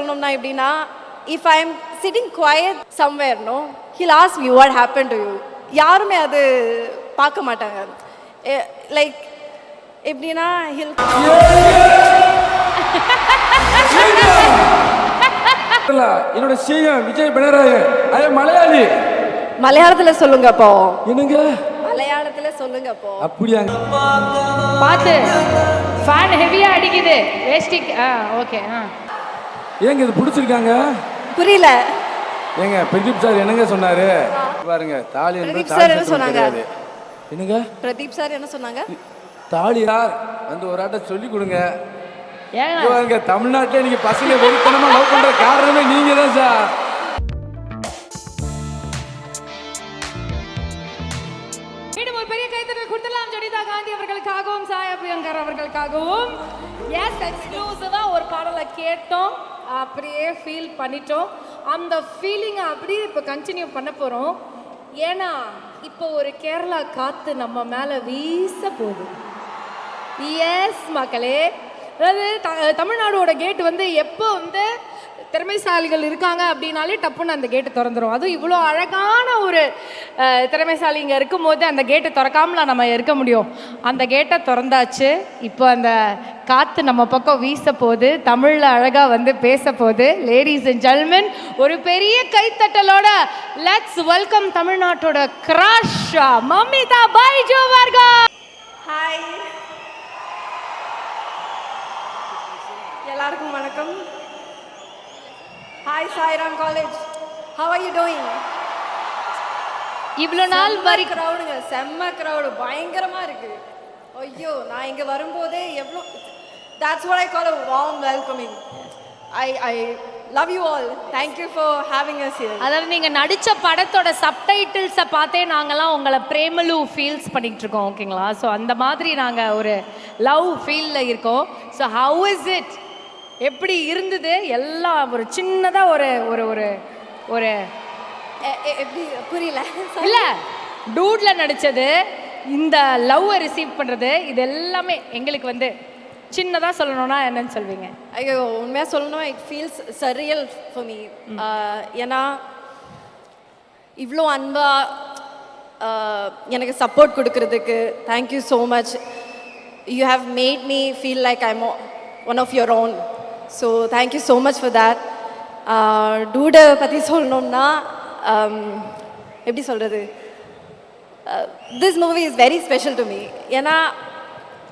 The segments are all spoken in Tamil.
சொல்லணும்னா எப்படின்னா if I am sitting quiet somewhere no he'll ask you what happen to you யாருமே அது பார்க்க மாட்டாங்க. லைக் எப்படின்னா ஹில் என்னோட சிஎம் விஜய் பினராயி ஐ மலையாளி. மலையாளத்தில் சொல்லுங்க அப்போ. என்னங்க? மலையாளத்தில் சொல்லுங்க அப்போ. அப்படியாங்க பார்த்து ஃபேன் ஹெவியா அடிக்குது. வேஸ்டிக் ஆ ஓகே ஆ. ஏங்க இது பிடிச்சிருக்காங்க? புரியல. ஏங்க பிரதீப் சார் என்னங்க சொன்னாரு? பாருங்க தாலி என்பது பிரதீப் சார் என்ன சொன்னாங்க? என்னங்க? பிரதீப் சார் என்ன சொன்னாங்க? தாலி யார்? வந்து ஒரு ஆட்ட சொல்லி கொடுங்க. பாருங்க தமிழ்நாட்டிலே நீங்க பசங்க வெறித்தனமா லவ் பண்ற காரணமே நீங்க தான் சார் மீண்டும் ஒரு பெரிய கைத்தட்டல் கொடுத்துடலாம். ஜனிதா காந்தி அவர்களுக்காகவும் சாயா பிரியங்கர் அவர்களுக்காகவும். எஸ் எக்ஸ்க்ளூசிவா ஒரு பாடலை கேட்டோம். அப்படியே ஃபீல் பண்ணிட்டோம். அந்த ஃபீலிங்கை அப்படியே இப்போ கண்டினியூ பண்ண போகிறோம் ஏன்னா இப்போ ஒரு கேரளா காற்று நம்ம மேலே வீச போகுது. எஸ் மக்களே. அதாவது த- தமிழ்நாடோட கேட் வந்து எப்போ வந்து திறமைசாலிகள் இருக்காங்க அப்படின்னாலே டப்புன்னு அந்த கேட்டை திறந்துரும். அதுவும் இவ்வளோ அழகான ஒரு திறமைசாலி இங்கே இருக்கும்போது அந்த கேட்டை திறக்காமல நம்ம இருக்க முடியும். அந்த கேட்டை திறந்தாச்சு. இப்போ அந்த காற்று நம்ம பக்கம் வீச போது தமிழில் அழகாக வந்து பேச போது லேடிஸ் அண்ட் ஜெல்மென் ஒரு பெரிய கைத்தட்டலோட லெட்ஸ் வெல்கம் தமிழ்நாட்டோட கிராஷ் மம்மிதா பைஜோ வர்கா ஹாய் எல்லாருக்கும் வணக்கம். Hi Sairam college how are you doing இவ்வளோ நாள் வரி க்ரௌடுங்க செம்ம க்ரௌடு பயங்கரமா இருக்கு. ஐயோ நான் இங்க வரும்போதே எவ்வளோ that's what i call a warm welcoming. I i love you all. Thank you for having us here. அதாவது நீங்க நடிச்ச படத்தோட சப்டைட்டில்ஸை பார்த்தே நாங்கெல்லாம் உங்களை பிரேமலு ஃபீல்ஸ் பண்ணிட்டு இருக்கோம் ஓகேங்களா ஸோ அந்த மாதிரி நாங்க ஒரு லவ் ஃபீல்ல இருக்கோம். ஸோ ஹவு இஸ் இட் எப்படி இருந்தது? எல்லாம் ஒரு சின்னதா ஒரு ஒரு ஒரு ஒரு எப்படி புரியல. இல்ல டூட்ல நடிச்சது இந்த லவ்வை ரிசீவ் பண்றது இது எல்லாமே எங்களுக்கு வந்து சின்னதா சொல்லணும்னா என்னன்னு சொல்வீங்க? ஐயோ உண்மையாக சொல்லணும் it feels surreal for me. ஏன்னா இவ்வளோ அன்பா uh, எனக்கு சப்போர்ட் கொடுக்கறதுக்கு thank you so much you have made me feel like I'm one of your own so thank you so much for that Dude பற்றி சொல்லணும்னா எப்படி சொல்கிறது this movie is very special to me ஏன்னா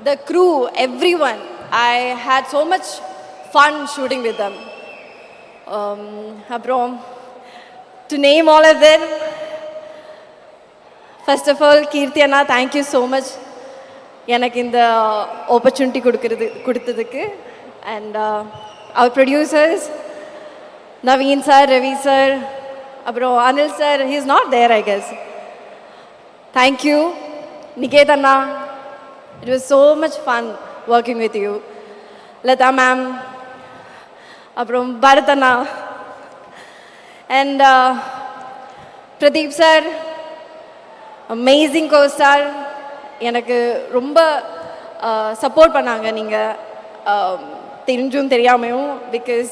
the crew everyone I had so much fun shooting with them அப்புறம் to name all of them first of all Keerthi Anna thank you so much எனக்கு இந்த ஆப்பர்ச்சுனிட்டி கொடுக்கறது கொடுத்ததுக்கு and our producers Naveen sir Ravi sir அப்புறம் Anil sir he is not there I guess thank you you, Niket Anna. It was so much fun working with you. Lata அப்புறம் பரத் அண்ணா and Pradeep sir amazing costar எனக்கு ரொம்ப uh, சப்போர்ட் பண்ணாங்க நீங்கள் um, தெரிஞ்சும் தெரியாமையும் because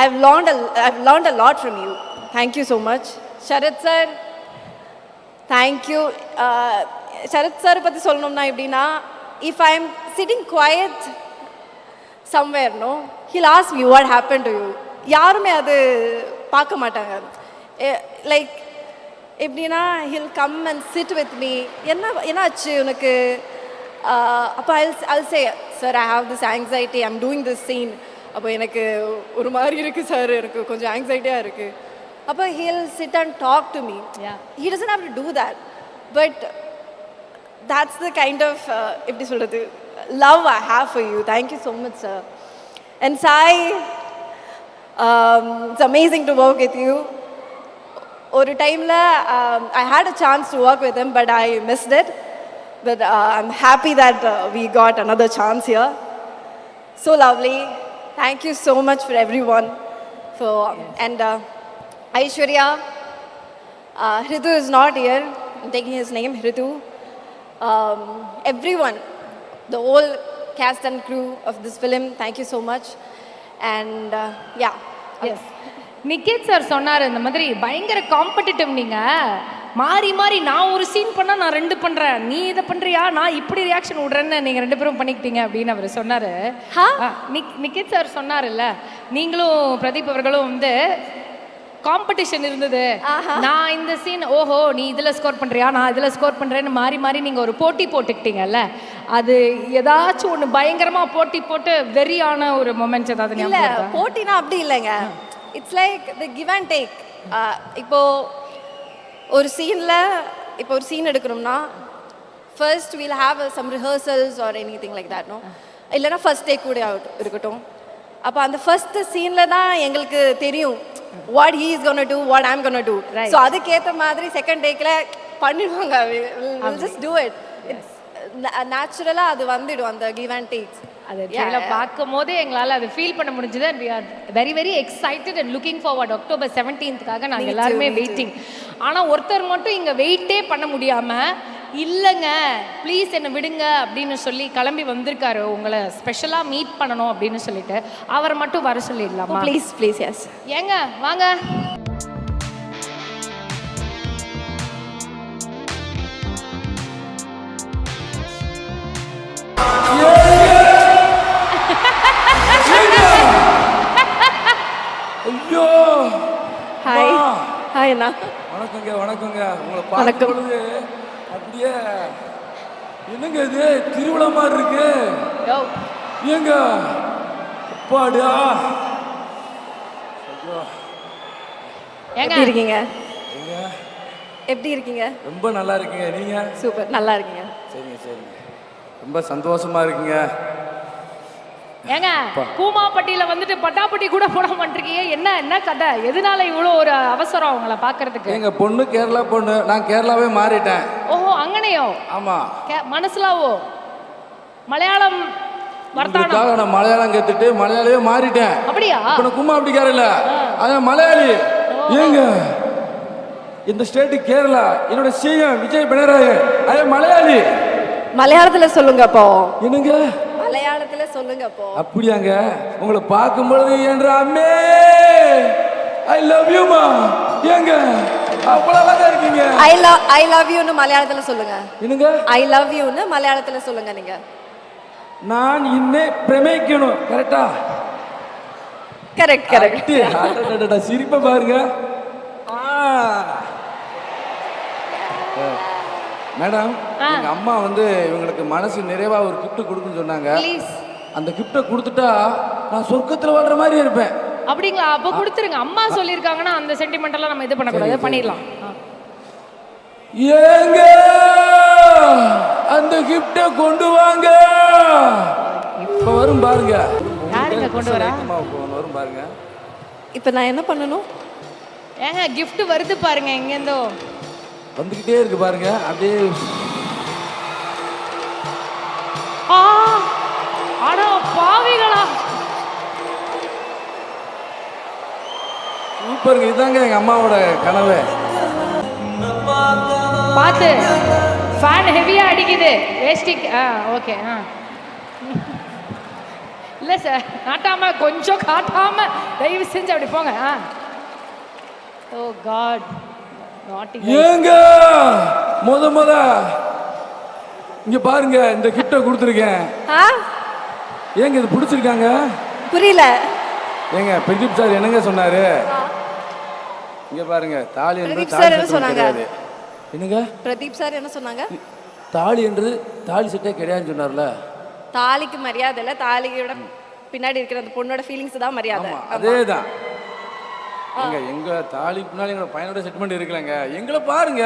I have learned I have learned a lot from you thank you so much Sarath sir. Thank you Sarath sir பற்றி சொல்லணும்னா எப்படின்னா if I am sitting quiet somewhere no he'll ask you what happen to you யாருமே அது பார்க்க மாட்டாங்க. லைக் எப்படின்னா he'll come and sit with me என்ன என்னாச்சு உனக்கு? அப்போ அல் அல் say sir I have this anxiety I'm doing this scene அப்போ எனக்கு ஒரு மாதிரி இருக்குது சார் எனக்கு கொஞ்சம் ஆங்ஸைட்டியாக இருக்குது அப்போ he'll sit and talk to me Yeah. he doesn't have to do that. But that's the kind of uh, எப்படி சொல்றது love I have for you. Thank you so much sir. And Sai um, it's amazing to work with you. ஒரு டைமில் I had a chance to work with him but I missed it But I'm happy that we got another chance here so lovely. Thank you so much for everyone. For and uh, Aishwarya, uh, Hridu is not here. I'm taking his name, Hridu. Um, everyone, the whole cast and crew of this film, thank you so much. And yeah yes Niket sir சொன்னார் இந்த மாதிரி பயங்கர காம்படிட்டிவ் நீங்கள் மாறி மாறி நான் ஒரு சீன் பண்ணால் நான் ரெண்டு பண்ணுறேன் நீ இதை பண்ணுறியா நான் இப்படி ரியாக்ஷன் விடுறேன்னு நீங்கள் ரெண்டு பேரும் பண்ணிக்கிட்டீங்க அப்படின்னு அவர் சொன்னார்? நிக் நிக்கேத் சார் சொன்னார்ல நீங்களும் பிரதீப் அவர்களும் வந்து காம்படிஷன் இருந்தது. நான் இந்த சீன் ஓஹோ நீ இதில் ஸ்கோர் பண்ணுறியா நான் இதில் ஸ்கோர் பண்ணுறேன்னு மாறி மாறி நீங்கள் ஒரு போட்டி போட்டுக்கிட்டீங்கல்ல. அது ஏதாச்சும் ஒன்று பயங்கரமாக போட்டி போட்டு வெறியான ஒரு மொமெண்ட்ஸ் ஏதாவது இல்ல? போட்டினா அப்படி இல்லைங்க. It's like the give and take இப்போ ஒரு சீன்ல இப்போ ஒரு சீன் எடுக்கணும்னா first we'll have some rehearsals or anything like that no இல்லைன்னா ஃபர்ஸ்ட் டேக் கூட இருக்கட்டும். அப்போ அந்த ஃபர்ஸ்ட் சீனில் தான் எங்களுக்கு தெரியும் what he is gonna do what I'm gonna do. So அதுக்கேற்ற மாதிரி செகண்ட் டேக்கில் பண்ணிடுவாங்க. ஜஸ்ட் டூ இட் நேச்சுரலாக அது வந்துடும் அந்த கிவ் அண்ட் டேக்ஸ் அது ட்ரெயிலர் பார்க்கும் போதே எங்களால் அதை ஃபீல் பண்ண முடிஞ்சது and we are very very excited and looking forward October செவன்டீன்த்துக்காக நாங்கள் எல்லாருமே வெயிட்டிங் ஆனால் ஒருத்தர் மட்டும் இங்கே வெயிட்டே பண்ண முடியாமல் இல்லைங்க ப்ளீஸ் என்னை விடுங்க அப்படின்னு சொல்லி கிளம்பி வந்திருக்காரு. உங்களை ஸ்பெஷலாக மீட் பண்ணணும் அப்படின்னு சொல்லிட்டு. அவரை மட்டும் வர சொல்லிடலாமா? ப்ளீஸ் ப்ளீஸ் எஸ் ஏங்க வாங்க. ஹாய். ஹாய் அண்ணா. வணக்கங்க வணக்கங்க. உங்களை. பார்க்கும் பொழுது அப்படியே என்னங்க இது? திருவிழா மாதிரி இருக்கு. யோ. ஏங்க? அப்பாடா. எப்படி இருக்கீங்க? ஏங்க எப்படி இருக்கீங்க? ரொம்ப நல்லா இருக்கீங்க. நீங்க? சூப்பர். நல்லா இருக்கீங்க. சரிங்க சரிங்க. ரொம்ப சந்தோஷமா இருக்கீங்க. ஏங்க கூமாப்பட்டியில வந்துட்டு பட்டாப்பட்டி கூட போட மாட்டிருக்கீங்க. என்ன என்ன கதை? எதனால இவ்வளோ ஒரு அவசரம் அவங்கள பார்க்கறதுக்கு? எங்க பொண்ணு கேரளா பொண்ணு. நான் கேரளாவே மாறிட்டேன். ஓஹோ அங்கனையோ? ஆமா. கே- மனசுலாவோ? மலையாளம் வர்த்தானம் நான் மலையாளம் கத்துட்டு மலையாளியே மாறிட்டேன். அப்படியா? இப்ப நான் கும்மா அப்படிக்கார இல்ல. அதான் மலையாளி. ஏங்க? இந்த ஸ்டேட்டு கேரளா. என்னோட சிஎம் விஜய் பினராயி. அதே மலையாளி. மலையாளத்துல சொல்லுங்க அப்போ. என்னங்க? மலையாளத்துல சொல்லுங்க அப்போ. அப்படியாங்க? உங்களை பார்க்கும் பொழுது என்ற அம்மே ஐ லவ் யூமா ஏங்க அவ்வளவு அழகா இருக்கீங்க. ஐ லவ் ஐ லவ் யூன்னு மலையாளத்துல சொல்லுங்க. என்னங்க? ஐ லவ் யூன்னு மலையாளத்துல சொல்லுங்க நீங்க. நான் இன்னே பிரமிக்கணும் கரெக்டா? கரெக்ட் கரெக்ட் சிரிப்பை பாருங்க ஆ. மேடம் எங்க அம்மா வந்து இவங்களுக்கு மனசு நிறைவா ஒரு gift கொடுக்குன்னு சொன்னாங்க. ப்ளீஸ் அந்த கிஃப்டை கொடுத்துட்டா நான் சொர்க்கத்துல வாழ்ற மாதிரி இருப்பேன். அப்படிங்களா? அப்போ கொடுத்துருங்க. அம்மா சொல்லியிருக்காங்கன்னா அந்த சென்டிமெண்டெல்லாம் நம்ம இது பண்ணக்கூடாது. பண்ணிடலாம். ஆ. ஏங்க! அந்த கிஃப்டை கொண்டு வாங்க! இப்ப வரும் பாருங்க. யாருங்க கொண்டு வரா? அம்மா வரும் பாருங்க. இப்போ நான் என்ன பண்ணணும்? ஏங்க gift வருது பாருங்க எங்கேருந்தோ. வந்துகிட்டே இருக்கு பாருங்க. அப்படியே அட பாவிகளா. சூப்பருங்க. இதாங்க எங்க அம்மாவோட கனவு. பார்த்து ஃபேன் ஹெவியா அடிக்குது. வேஸ்டிக் ஆ ஓகே ஆ. இல்லை சார் காட்டாம கொஞ்சம் காட்டாம தயவு செஞ்சு அப்படி போங்க ஆ. ஓ காட் நாட்டி ஏங்க முத முத. இங்க பாருங்க இந்த கிஃப்டை கொடுத்துருக்கேன். ஏங்க இது பிடிச்சிருக்காங்க? புரியல. ஏங்க பிரதீப் சார் என்னங்க சொன்னாரு? இங்க பாருங்க தாலி என்பது தாலி சார் என்ன சட்டம் சொன்னாங்க? என்னங்க? பிரதீப் சார் என்ன சொன்னாங்க? தாலி என்றது தாலி சட்டே கிடையாதுன்னு சொன்னார்ல. தாலிக்கு மரியாதை இல்லை தாலியோட பின்னாடி இருக்கிற அந்த பொண்ணோட ஃபீலிங்ஸ் தான் மரியாதை. அதேதான். எங்க எங்க தாலி பின்னாடி எங்களோட பையனோட செட்மெண்ட் இருக்கலங்க எங்களை பாருங்க.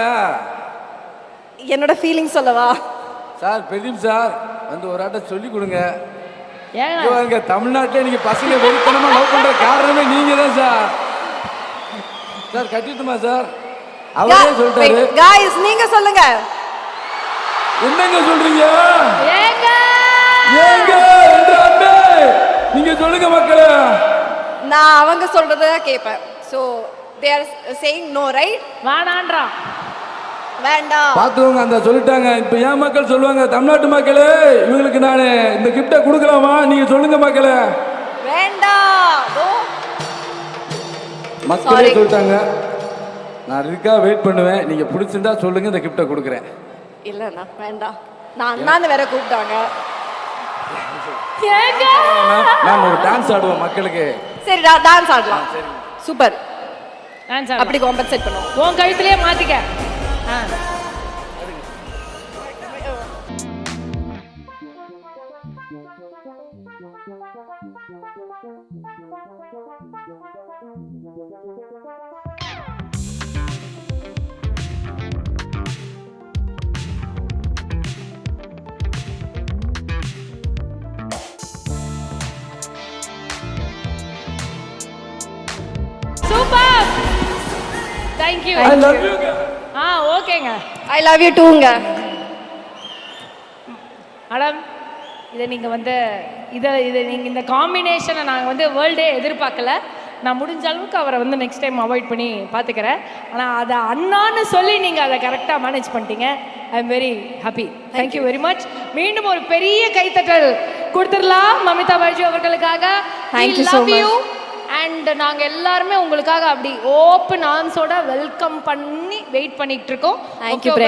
என்னோட ஃபீலிங்ஸ் சொல்லவா? சார் பிரதீப் சார் வந்து ஒரு ஆட்ட சொல்லி கொடுங்க. பாருங்க தமிழ்நாட்டிலே நீங்க பசங்க வெறித்தனமா லவ் பண்ற காரணமே நீங்க தான் சார். Sir கட்டிட்டுமா sir? அவரே சொல்லிட்டாரு. காய்ஸ் நீங்க சொல்லுங்க. என்னங்க சொல்றீங்க? ஏங்க? ஏங்க நீங்க சொல்லுங்க மக்களே. நான் அவங்க சொல்றத கேட்பேன். So they are saying no right வேணான்றான் வேண்டாம். பார்த்துக்கோங்க அந்த சொல்லிட்டாங்க. இப்போ ஏன் மக்கள் சொல்லுவாங்க தமிழ்நாட்டு மக்களே இவங்களுக்கு நான் இந்த கிஃப்டை கொடுக்கலாமா? நீங்க சொல்லுங்க மக்களே. வேண்டாம். மக்களே. சொல்லிட்டாங்க. நான் இதுக்காக வெயிட் பண்ணுவேன். நீங்க பிடிச்சிருந்தா சொல்லுங்க இந்த கிஃப்ட்டை கொடுக்குறேன். இல்லைண்ணா வேண்டாம். நான் அண்ணாந்து வேற கூப்பிட்டாங்க. மேம் ஒரு டான்ஸ் ஆடுவோம் மக்களுக்கு. சரிடா டான்ஸ் ஆடலாம். Super dance. அப்படி காம்பன்சேட் பண்ணுவோம் உன் கழுத்துலயே மாத்திக்க ஆ. Super thank you I love you ஆ ஓகேங்க. ஐ லவ் யூ டூங்க மேடம் இதை நீங்கள் வந்து இதை இதை நீங்கள் இந்த காம்பினேஷனை நாங்கள் வந்து வேர்ல்டே எதிர்பார்க்கல. நான் முடிஞ்ச அளவுக்கு அவரை வந்து நெக்ஸ்ட் டைம் அவாய்ட் பண்ணி பார்த்துக்கிறேன். ஆனால் அதை அண்ணான்னு சொல்லி நீங்கள் அதை கரெக்டாக மேனேஜ் பண்ணிட்டீங்க. I am very happy thank you very much மீண்டும் ஒரு பெரிய கைத்தட்டல் கொடுத்துடலாம் மமிதா பைஜு அவர்களுக்காக. Thank you so much. And நாங்கள் எல்லாருமே உங்களுக்காக அப்படி ஓப்பன் ஆர்ம்ஸோட வெல்கம் பண்ணி வெயிட் பண்ணிட்டு இருக்கோம்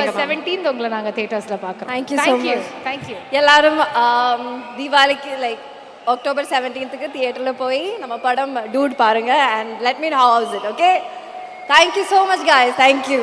ma'am. செவன்டீன்த் உங்களை நாங்கள் தேட்டர்ஸில் பார்க்குறோம் so much. தேங்க்யூ எல்லாரும் ஆம், தீபாவளிக்கு லைக் அக்டோபர் செவன்டீன்த்துக்கு தியேட்டரில் போய் நம்ம படம் டூட் பாருங்க and let me know how how's it okay thank you so much guys thank you